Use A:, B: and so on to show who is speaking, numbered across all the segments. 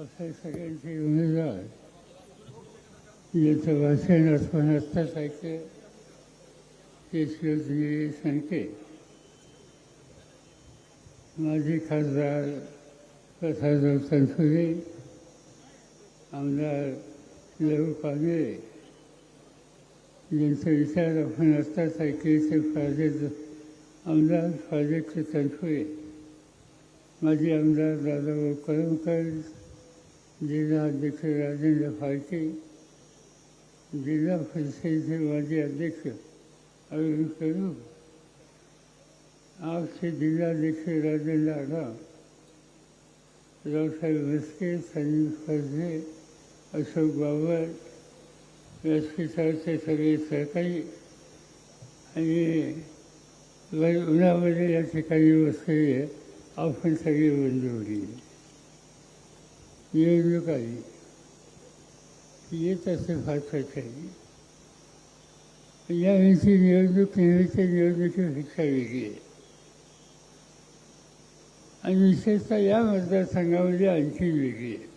A: असे सगळ्यांचे उमेदवार ज्याचं वाचन अथवा आत्ताच ऐकलं ते शिवजी सांगते माजी खासदार प्रसादराव तनसुरे आमदार लहू कांबळे ज्यांचा विचार आपण आत्ताच ऐकले ते फाजेद आमदार प्राजेक्ट तनसुरे माजी आमदार दादाभाऊ कळमकर जिल्हा अध्यक्ष राजेंद्र फाळके जिल्हा परिषदेचे माजी अध्यक्ष अरविंद करू आजचे जिल्हाध्यक्ष राजेंद्र आढाव रावसाहेब म्हस्के संजीव खर्जे अशोक बाबर व्यासपीठाचे सगळे सहकारी आणि उन्हामध्ये या ठिकाणी बसलेले आपण सगळे बंधू निवडणूक आली येत असे फार आहे यावेळीची निवडणूक नेहमीच्या निवडणुकीपेक्षा वेगळी आहे. आणि विशेषतः या मतदारसंघामध्ये आणखी वेगळी आहे.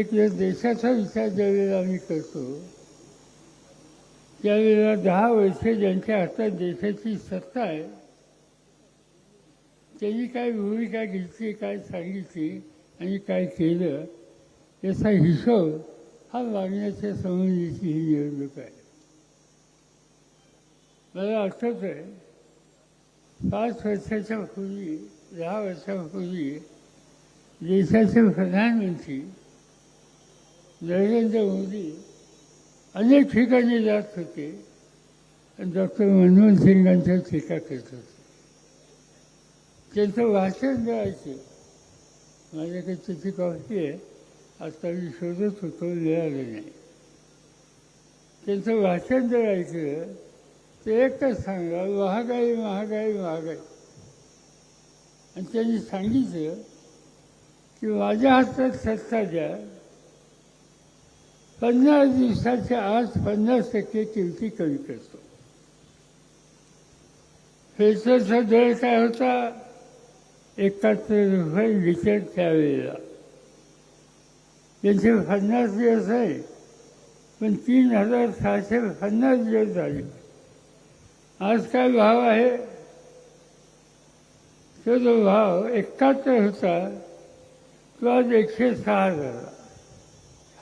A: एक वेळ देशाचा विचार ज्यावेळेला आम्ही करतो त्यावेळेला दहा वर्षे ज्यांच्या हातात देशाची सत्ता आहे त्यांनी काय भूमिका घेतली काय सांगितली आणि काय केलं याचा हिशोब हा मागण्याच्या संबंधीची ही निवडणूक आहे. मला आठवत आहे पाच वर्षाच्या पूर्वी दहा वर्षापूर्वी देशाचे प्रधानमंत्री नरेंद्र मोदी अनेक ठिकाणी जात होते आणि डॉक्टर मनमोहन सिंगांच्या टीका करत होते. त्यांचं वाचन द्यायचे माझ्याकडे त्याची कॉपी आहे. आता मी शोधत होतो मिळालं नाही. त्यांचं वाचन जर ऐकलं ते एकच सांगा महागाई महागाई महागाई. आणि त्यांनी सांगितलं की माझ्या हातात सत्ता द्या. पन्नास दिवसाच्या आज पन्नास टक्के किमती कमी करतो. फेसरचा दर काय होता? एकाहत्तर रुपये लिटर त्यावेळेला त्यांचे पन्नास दिवस आहे. पण तीन हजार सहाशे पन्नास दिवस झाले. आज काय भाव आहे? तो जो भाव एकाहत्तर होता तो आज एकशे सहा झाला.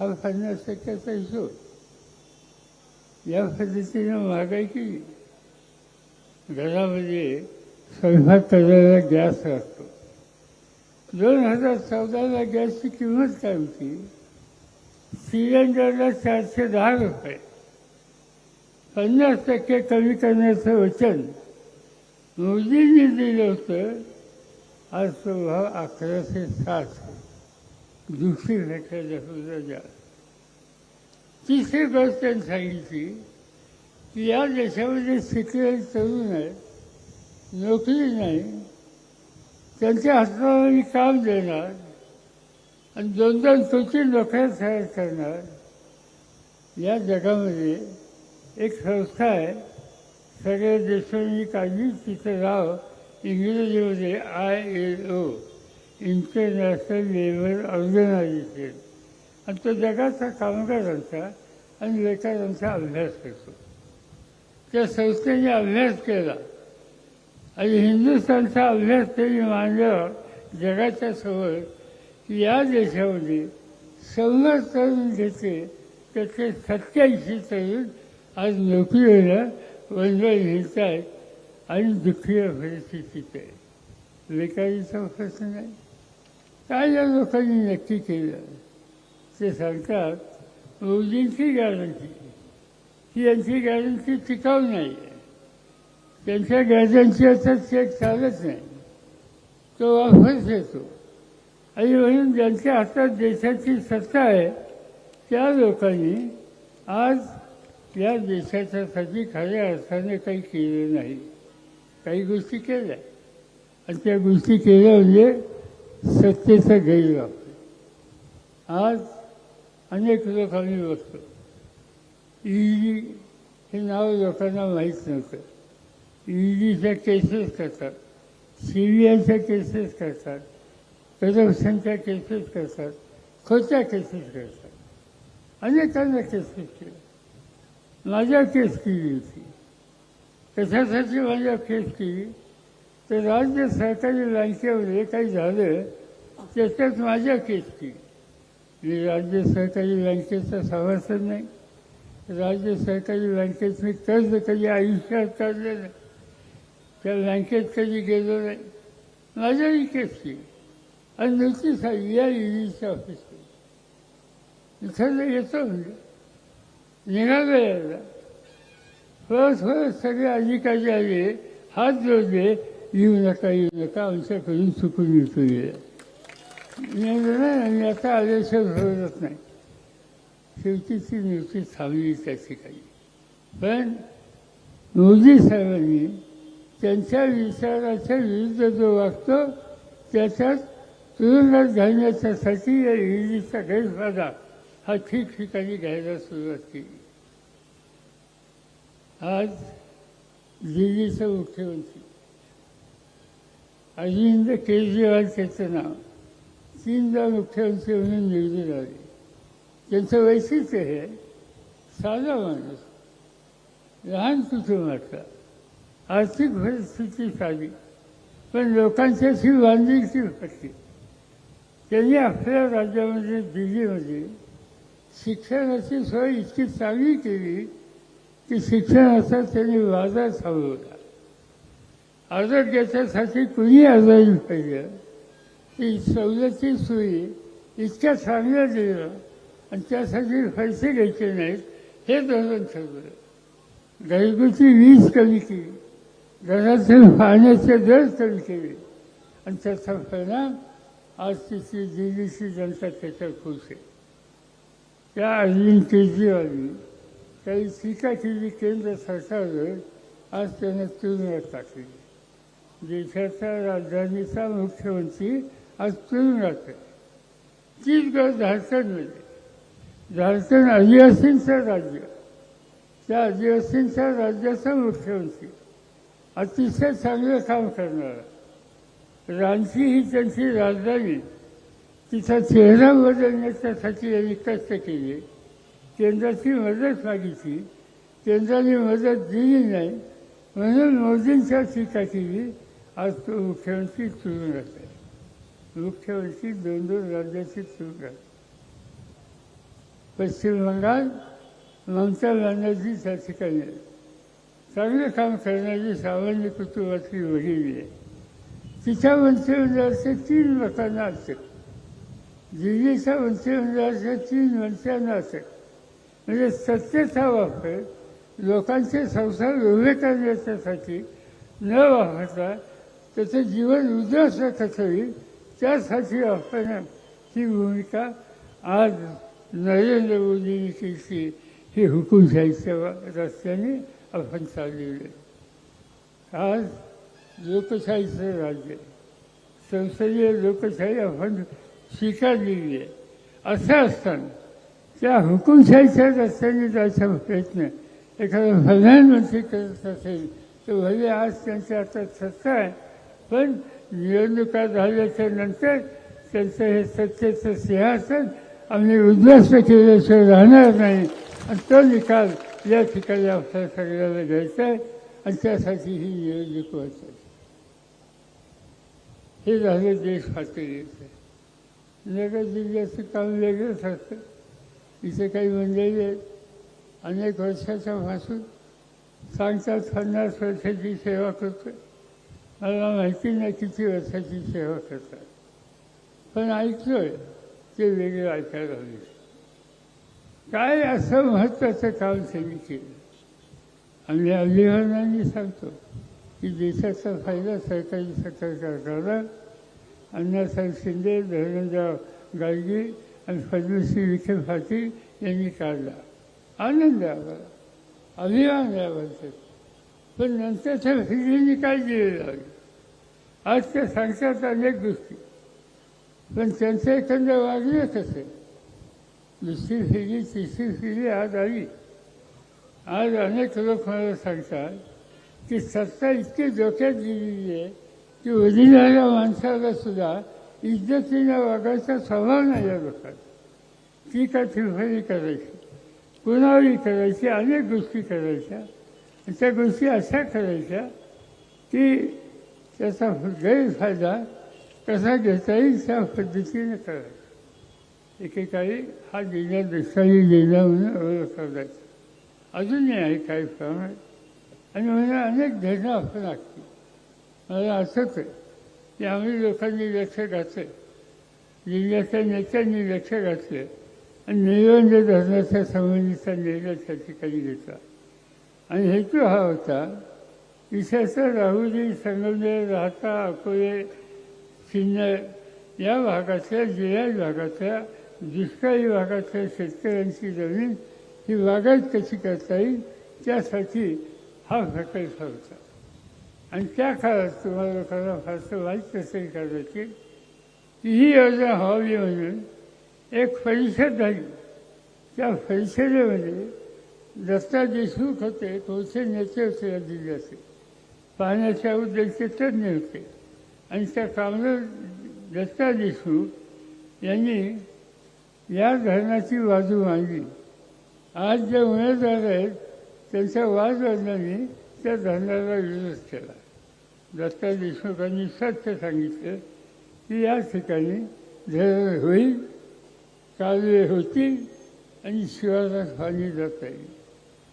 A: हा पन्नास टक्क्याचा हिशोब. या पद्धतीनं महागाई केली. घरामध्ये स्वयंपाक करायला गॅस लागतो. दोन हजार चौदाला गॅसची किंमत काय होती? सिलेंडरला चारशे दहा रुपये. पन्नास टक्के कमी करण्याचं वचन मोदींनी दिलं होतं. आज तो भाव अकराशे साठ दुसरी भेटायला सुद्धा जास्त तिसरी गोष्ट त्यांनी सांगितली की या देशामध्ये शिकलेले तरुण आहेत. नोकरी नाही. त्यांच्या हाताला मी काम देणार. आणि दोन दोन तुमची नोकऱ्या तयार करणार. या जगामध्ये एक संस्था आहे. सगळ्या देशांनी काढली तिचं नाव इंग्रजीमध्ये I L O international labour organisation आणि तो जगाचा कामगारांचा आणि बेकारांचा अभ्यास करतो. त्या संस्थेने अभ्यास केला. आणि हिंदुस्थानचा अभ्यास त्यांनी मांडल्यावर जगाच्या समोर की या देशामध्ये शंभर तरुण घेते त्याचे सत्याऐंशी तरुण आज नोकरीला वंदळ घेत आहेत आणि दुःखी परिस्थितीत आहे. बेकारीचा प्रश्न नाही. काय या लोकांनी नक्की केलं? ते सांगतात मोदींची गॅरंटी. ही यांची गॅरंटी टिकाऊ नाही. आहे त्यांच्या गरजांची आता चेक चालत नाही. तो वापस येतो. आणि म्हणून ज्यांच्या हातात देशाची सत्ता आहे त्या लोकांनी आज या देशाच्यासाठी खऱ्या अर्थाने काही केलं नाही. काही गोष्टी केल्या. आणि त्या गोष्टी केल्या म्हणजे सत्तेचा गैरवापर. आज अनेक लोक आम्ही बघतो. ईडी हे नाव लोकांना माहीत नव्हतं. ईडीच्या केसेस करतात सी बी आयच्या केसेस करतात करप्शनच्या केसेस करतात खोट्या केसेस करतात. अनेकांना केसेस केल्या माझ्या केस केली होती. कशासाठी माझ्या केस केली? तर राज्य सरकारी बँकेमध्ये काही झालं त्याच्यात माझ्या केस केली. मी राज्य सहकारी बँकेचा सभासद नाही. राज्य सहकारी बँकेत मी कर्ज कधी आयुष्यात काढलं नाही त्या बँकेत कधी गेलो नाही. माझ्या केस आणि नोटीस आली या ईडीच्या ऑफिसची. इथं येतो म्हणजे. निघालं यायला थोडं थोडं सगळे अधिकारी आले. हात जोडले. येऊ नका येऊ नका. आमच्याकडून चुकून येतो गेला नाही आता आल्याशिवाय भरवत नाही. शेवटी ती नोटीस थांबली त्या ठिकाणी. पण मोदी साहेबांनी त्यांच्या विचाराच्या विरुद्ध जो वागतो त्याच्यात तुरुंगात घालण्याच्यासाठी या ईडीचा गैरफायदा हा ठिकठिकाणी घ्यायला सुरुवात केली. आज दिल्लीचा मुख्यमंत्री अरविंद केजरीवाल त्याचं नाव तीनदा मुख्यमंत्री म्हणून निवडून आले. त्यांचं वैशिष्ट्य हे साधा माणूस लहान कुटुंबातला आर्थिक परिस्थिती साधी पण लोकांच्याशी बांधिलकी होती. त्यांनी आपल्या राज्यामध्ये दिल्लीमध्ये शिक्षणाची सोय इतकी चांगली केली की शिक्षणाचा त्यांनी वादा थांबवला. आरोग्याच्यासाठी कुणी आजारी पाहिजे ती सवलती सोयी इतक्या चांगल्या दिलं आणि त्यासाठी पैसे घ्यायचे नाहीत हे धोरण ठरवलं घरगुती वीज कमी केली. घरातील पाण्याचे दर कमी केले. आणि त्याचा परिणाम आज तिची दिल्लीची जनता त्याच्यात खुश आहे. त्या अरविंद केजरीवालनी काही टीका केली केंद्र सरकारवर आज त्यांना तुरुंगात टाकली. देशाच्या राजधानीचा मुख्यमंत्री आज तुरुंगात आहे. तीच गरज झारखंडमध्ये झारखंड आदिवासींचं राज्य. त्या आदिवासींच्या राज्याचा मुख्यमंत्री. अतिशय चांगलं काम करणार. रांची ही त्यांची राजधानी. तिचा चेहरा बदलण्याच्यासाठी यांनी कष्ट केले. केंद्राची मदत मागितली. केंद्राने मदत दिली नाही म्हणून मोदींच्या टीका केली आज तो मुख्यमंत्री तुरुंगात आहे मुख्यमंत्री दोन दोन राज्याची तुरुंगात पश्चिम बंगाल ममता बॅनर्जी त्या ठिकाणी आहे चांगलं काम करणारी सामान्य कुटुंबातली वडील आहे. तिच्या मंत्रिमंडळाचे तीन लोकांना असेल दिल्लीच्या मंत्रिमंडळाच्या तीन मंत्र्यांना असेल म्हणजे सत्तेचा वापर लोकांचे संसार उभे करण्याच्यासाठी न वापरता त्याचं जीवन उद्ध्वस्त कसं होईल त्यासाठी वापरणं ही भूमिका आज नरेंद्र मोदींनी केली. ही हुकूमशाहीच्या रस्त्याने आपण चाललेलं आज लोकशाहीचं राज्य संसदीय लोकशाही आपण स्वीकारलेली आहे. असं असताना त्या हुकुमशाहीच्या रस्त्याने जायचा प्रयत्न एखादा प्रधानमंत्री करत असेल तर भले आज त्यांच्या हातात सत्ता आहे पण निवडणुका झाल्याच्यानंतर त्यांचं हे सत्तेचं सिंहासन आम्ही उद्ध्वस्त केल्याशिवाय राहणार नाही. आणि तो निकाल या ठिकाणी आपल्या सगळ्याला घ्यायचं आहे आणि त्यासाठी ही निवडणूक व्हायची हे झालं देश पातळीचं. नगर जिल्ह्याचं काम वेगळंच असतं. इथे काही मंडळी आहेत. अनेक वर्षाच्या पासून सांगतात पन्नास वर्षाची सेवा करतो मला माहिती नाही किती वर्षाची सेवा करतात. पण ऐकतोय ते वेगळं ऐकायला हवी काय असं महत्त्वाचं काम त्यांनी केलं? आम्ही अभिमानाने सांगतो की देशाचा फायदा सरकारी सरकारला अण्णासाहेब शिंदे धरणराव गाडगे आणि पद्मश्री विखे पाटील यांनी काढला. आनंद आहे आम्हाला अभिमान आहे पण नंतरच्या फिरींनी काय दिलेलं आहे आज त्या सांगतात अनेक गोष्टी. पण त्यांचं एखादं वागलं कसं दुसरी पिढी तिसरी पिढी आज आली आज अनेक लोक मला सांगतात की सत्ता इतकी डोक्यात गेलेली आहे की वडिलाच्या माणसाला सुद्धा इज्जतीने वागायचा स्वभाव नाही या लोकात ती का फिरफरी करायची? कुणावरी करायची? अनेक गोष्टी करायच्या. त्या गोष्टी अशा करायच्या की त्याचा गैरफायदा कसा घेता येईल त्या पद्धतीने करायचा. एकेकाळी हा जिल्हा देसाई जिल्हा म्हणून ओळखला जायचा अजूनही आहे काही प्रमाणात. आणि म्हणजे अनेक धरणं आपण लागतील. मला असंच आहे की आम्ही लोकांनी लक्ष घातलं जिल्ह्याच्या नेत्यांनी लक्ष घातलं आणि निळवंज धरणाच्या संबंधीचा निर्णय त्या ठिकाणी घेतला. आणि हेतू हा होता विशेषतः राहुरी संगमनेर राहता अकोले सिन्नर या भागातल्या जिल्हा भागातल्या दुष्काळी भागातल्या शेतकऱ्यांची जमीन ही बागायत कशी करता येईल त्यासाठी हा प्रकल्प होता. आणि त्या काळात तुम्हाला लोकांना फारसं माहीत नसेल कदाचित ही योजना व्हावी म्हणून एक परिषद झाली. त्या परिषदेमध्ये दत्ता देशमुख होते थोडसे नेते होते या जिल्ह्याचे पाहण्याच्या उद्देश तज्ञ होते. आणि त्या कामगार दत्ता देशमुख यांनी या धरणाची बाजू मांडली. आज जे उमेदवार आहेत त्यांच्या वादवडिलांनी त्या धरणाला विरोध केला. दत्ता देशमुखांनी सत्य सांगितलं की या ठिकाणी धरण होईल कालवे होतील आणि शिवारात पाणी जाता येईल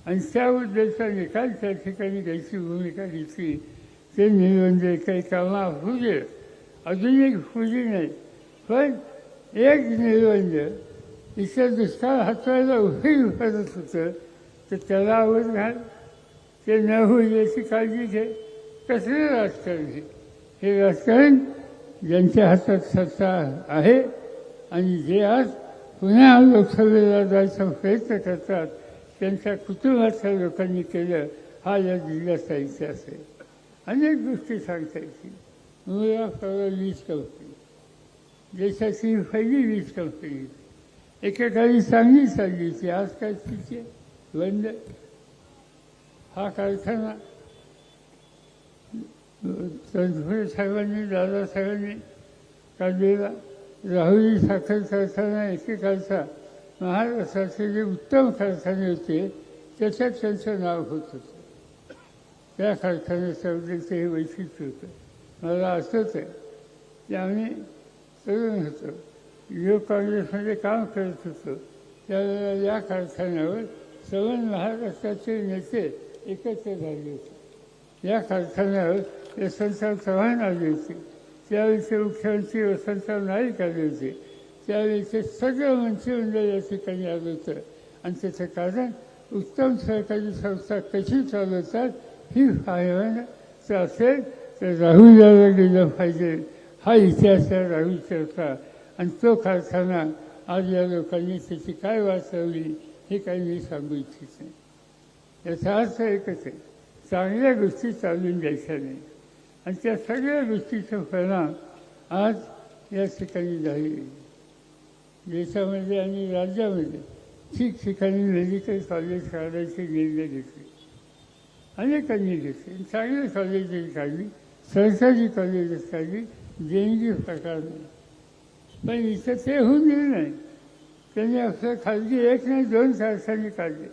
A: आणि त्या उद्देशाने निकाल त्या ठिकाणी घ्यायची भूमिका घेतली. ते निर्बंध काही कामं होऊ दे अजून एक फुजी नाही पण एक निर्बंध इथं दुष्काळ हाताळायला उभी करत होतं. तर त्याला आवड घाल ते न होईल याची काळजी घे. कसले राजकारण हे हे राजकारण ज्यांच्या हातात सत्ता आहे आणि जे आज पुन्हा लोकसभेला जायचा प्रयत्न करतात त्यांच्या कुटुंबाच्या लोकांनी केलं हा या जिल्ह्याचा इतिहास आहे. अनेक गोष्टी सांगता येतील. मुळा परवा वीज कवती देशाची पहिली वीज कंपनी एकेकाळी चांगली चालली होती आज काय तिचे बंद हा कारखाना तनपुरे साहेबांनी दादासाहेबांनी काढलेला राहुरी साखर कारखाना एकेकाळचा महाराष्ट्राचे जे उत्तम कारखाने होते त्याच्यात त्यांचं नाव होत होतं त्या कारखान्याच्याबद्दलचं हे वैशिष्ट्य होतं मला असंच आहे की आम्ही तरुण होतं युवक काँग्रेसमध्ये काम करत होतो. त्यावेळेला या कारखान्यावर सवन महाराष्ट्राचे नेते एकत्र झाले होते. या कारखान्यावर यशवंतराव चव्हाण आले होते. त्यावेळीचे मुख्यमंत्री वसंतराव नाईक आले होते. त्यावेळीचे सगळं मंत्रिमंडळ या ठिकाणी आलं होतं. आणि त्याचं कारण उत्तम सरकारी संस्था कशी चालवतात ही पाहायला असेल तर राहुलला गेलं पाहिजे. हा इतिहास आहे होता आणि तो कारखाना आज या लोकांनी त्याची काय वाचवली हे काही मी सांगू इच्छित नाही. याचा अर्थ एकच आहे चांगल्या गोष्टी चालून द्यायच्या नाही. आणि त्या सगळ्या गोष्टीचा परिणाम आज या ठिकाणी झाली देशामध्ये आणि राज्यामध्ये ठिकठिकाणी मेडिकल कॉलेज काढायचे निर्णय घेतले. अनेकांनी घेतले. चांगले कॉलेजेस काढली सरकारी कॉलेजेस काढली. देणगी प्रकार पण इथं ते होऊन गेले नाही. त्यांनी आपल्या खाजगी एक नाही दोन कारखाने काढले.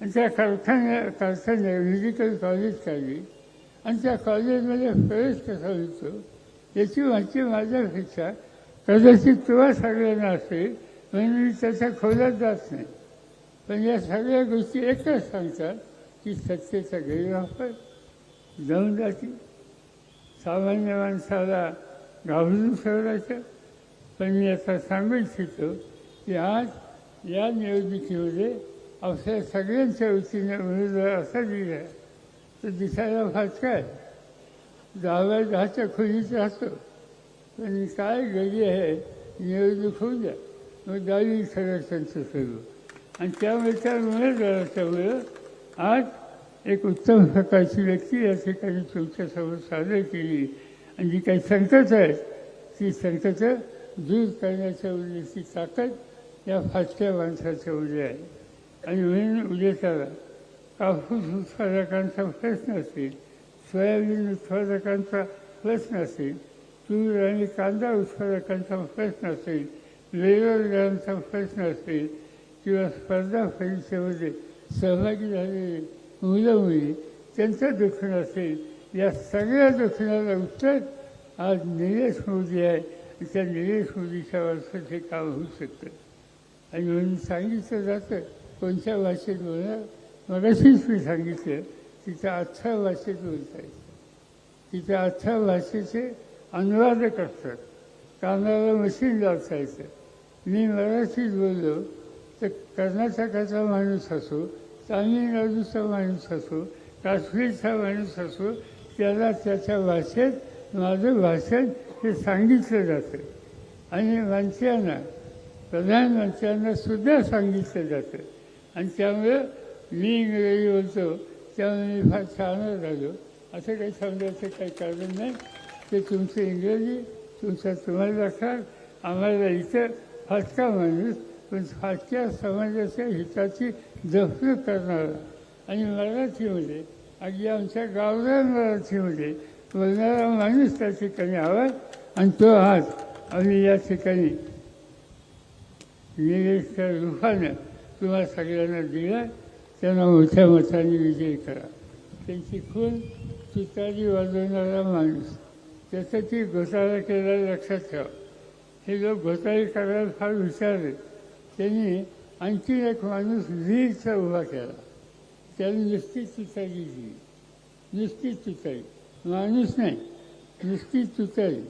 A: आणि त्या कारखान्या कारखान्या मेडिकल कॉलेज काढली. आणि त्या कॉलेजमध्ये प्रवेश कसा होतो याची माहिती माझ्यापेक्षा कदाचित तुला सगळ्यांना असेल म्हणून मी त्याच्या खोल्यात जात नाही. पण या सगळ्या गोष्टी एकच सांगतात की सत्तेचा गैरवापर जाऊन जातील. सामान्य माणसाला घाबरून सोडायचं पण मी आता सांगू इच्छितो की आज या निवडणुकीमध्ये आपल्या सगळ्यांच्या वतीने उमेदवार असा दिला तर दिसायला फार काय दहाव्या दहाच्या खोलीत राहतो. पण काय गरी आहे निवडणूक होऊ द्या. मग दहावी त्यांचं सगळं आणि त्यामुळे त्या उमेदवाराच्यामुळं आज एक उत्तम प्रकारची व्यक्ती या ठिकाणी तुमच्यासमोर सादर केली. आणि जी काही संकट आहेत ती संकटं दूर करण्याच्या उद्देशी ताकद या फाटक्या माणसाच्या उद्या आहे. आणि म्हणून उद्याच्याला कापूस उत्पादकांचा प्रश्न असेल सोयाबीन उत्पादकांचा प्रश्न असेल तूर आणि कांदा उत्पादकांचा प्रश्न असेल बेरोजगारांचा प्रश्न असेल किंवा स्पर्धा परीक्षेमध्ये सहभागी झालेले मुलं मुली त्यांचं दुखणं असेल या सगळ्या दुखणाला उत्तर आज निलेश मोदी आहे. त्या निलेश मोदीच्या वारसात हे काम होऊ शकतं. आणि म्हणून सांगितलं जातं कोणत्या भाषेत बोलणार? मगाशीच मी सांगितलं तिच्या अठरा भाषेत बोलता येतं तिच्या अठरा भाषेचे अनुवादक असतात. कानाला मशीन लावता येतं मी मराठीत बोललो तर कर्नाटकाचा माणूस असो तामिळनाडूचा माणूस असो काश्मीरचा माणूस असो त्याला त्याच्या भाषेत माझं भाषण हे सांगितलं जातं. आणि मंत्र्यांना प्रधानमंत्र्यांना सुद्धा सांगितलं जातं. आणि त्यामुळं मी इंग्रजी बोलतो त्यामुळे मी फार छान झालो असं काही समजायचं काही कारण नाही. ते तुमचं इंग्रजी तुमचा तुम्हाला लक्षात आम्हाला इथं फाटका माणूस पण फाटक्या समाजाच्या हिताची जपणूक करणारा. आणि मराठीमध्ये म्हणजे, अगदी आमच्या गावरान मराठीमध्ये म्हणजे, बोलणारा माणूस त्या ठिकाणी हवा आणि तो आज आम्ही या ठिकाणी निलेशच्या रूपानं तुम्हा सगळ्यांना दिला. त्यांना मोठ्या मताने विजयी करा. त्यांची खून तुतारी वाजवणारा माणूस. त्यासाठी ती घोटाळा केलेला लक्षात ठेवा. हे लोक घोटाळे करायला फार हुशार आहेत. त्यांनी आणखी एक माणूस वीरचा उभा केला. त्याने नुसती तुतारी दिली नुसती तुतारी. माणूस नाही. नुसती तुतारी.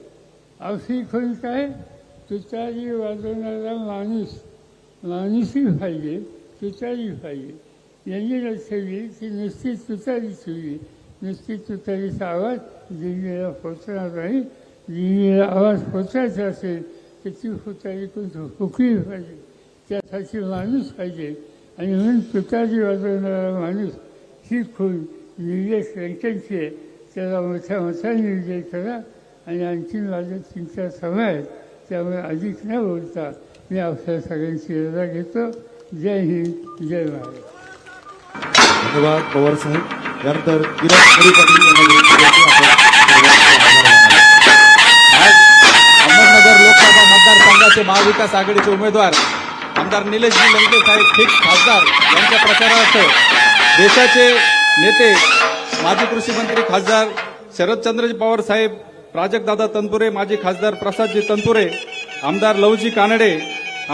A: अशी खून काय? तुतारी वाजवणारा माणूस. माणूसही पाहिजे तुतारी पाहिजे. यांनी लक्षली की नुसती तुतारी ठेवली. नुसती तुतारीचा आवाज दिल्लीला पोचणार नाही. दिल्लीला आवाज पोचायचा असेल तर ती तुतारी कोण हुकली पाहिजे. त्यासाठी माणूस पाहिजे. आणि म्हणून तुतारी वाजवणारा माणूस ही खून निर्देश व्यंकटची आहे. त्याला मोठ्या मोठा निर्देश करा आणि आणखी माझ्या तीन समय सभा आहेत. त्यामुळे अधिक न बोलता मी आपल्या सगळ्यांची रजा घेतो. जय हिंद जय महाराज
B: धन्यवाद पवार साहेब. त्यानंतर किरण खडी यांना
C: अहमदनगर लोकसभा मतदारसंघाचे महाविकास आघाडीचे उमेदवार आमदार निलेशजी लंके साहेब फिक्स खासदार यांच्या प्रचारार्थ देशाचे नेते माजी कृषी मंत्री खासदार शरदचंद्रजी पवार साहेब प्राजक्तदादा तनपुरे माजी खासदार प्रसादजी तनपुरे आमदार लवजी कानडे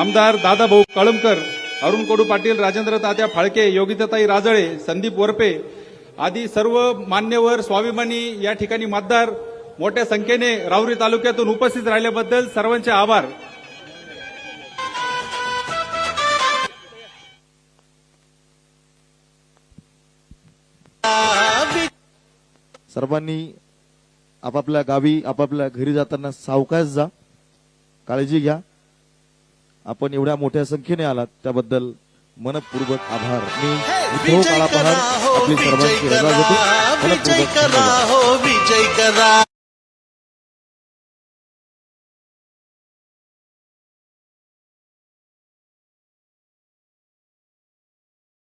C: आमदार दादाभाऊ कळमकर अरुण कोडू पाटील राजेंद्र तात्या फाळके योगिताताई राजळे संदीप वरपे आदी सर्व मान्यवर स्वाभिमानी या ठिकाणी मतदार मोठ्या संख्येने राहुरी तालुक्यातून उपस्थित राहिल्याबद्दल सर्वांचे आभार.
B: सर्वांनी आपापल्या गावी आपापल्या घरी जाताना सावकाश जा. काळजी घ्या. आपण एवढ्या मोठ्या संख्येने आलात त्याबद्दल मनपूर्वक आभार. मी उद्धव काळा पहाड आपली सर्वांची रजा घेतो.
D: विजय करा हो विजय करा.